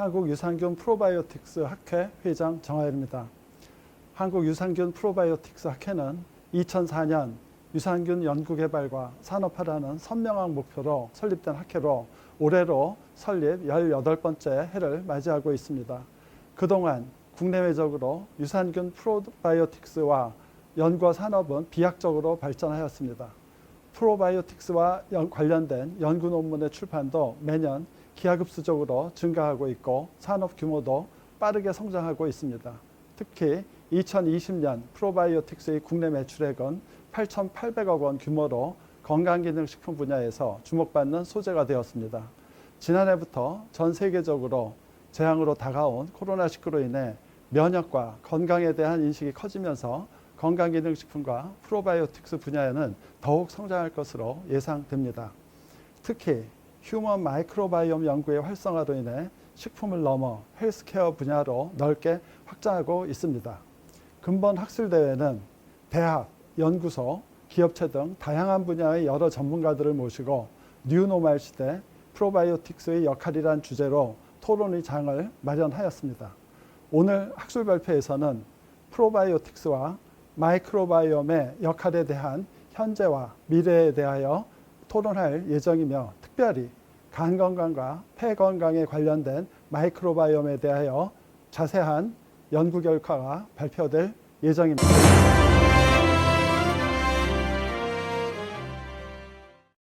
한국 유산균 프로바이오틱스 학회 회장 정하일입니다. 한국 유산균 프로바이오틱스 학회는 2004년 유산균 연구개발과 산업화라는 선명한 목표로 설립된 학회로 올해로 설립 18번째 해를 맞이하고 있습니다. 그동안 국내외적으로 유산균 프로바이오틱스와 연구와 산업은 비약적으로 발전하였습니다. 프로바이오틱스와 연- 관련된 연구 논문의 출판도 매년 기하급수적으로 증가하고 있고 산업 규모도 빠르게 성장하고 있습니다. 특히 2020년 프로바이오틱스의 국내 매출액은 8,800억 원 규모로 건강기능식품 분야에서 주목받는 소재가 되었습니다. 지난해부터 전 세계적으로 재앙으로 다가온 코로나19로 인해 면역과 건강에 대한 인식이 커지면서 건강기능식품과 프로바이오틱스 분야에는 더욱 성장할 것으로 예상됩니다. 특히 휴먼 마이크로바이옴 연구의 활성화로 인해 식품을 넘어 헬스케어 분야로 넓게 확장하고 있습니다. 근본 학술대회는 대학, 연구소, 기업체 등 다양한 분야의 여러 전문가들을 모시고 뉴노말 시대 프로바이오틱스의 역할이란 주제로 토론의 장을 마련하였습니다. 오늘 학술 발표에서는 프로바이오틱스와 마이크로바이옴의 역할에 대한 현재와 미래에 대하여 토론할 예정이며 특별히 간 건강과 폐 건강에 관련된 마이크로바이옴에 대하여 자세한 연구 결과가 발표될 예정입니다.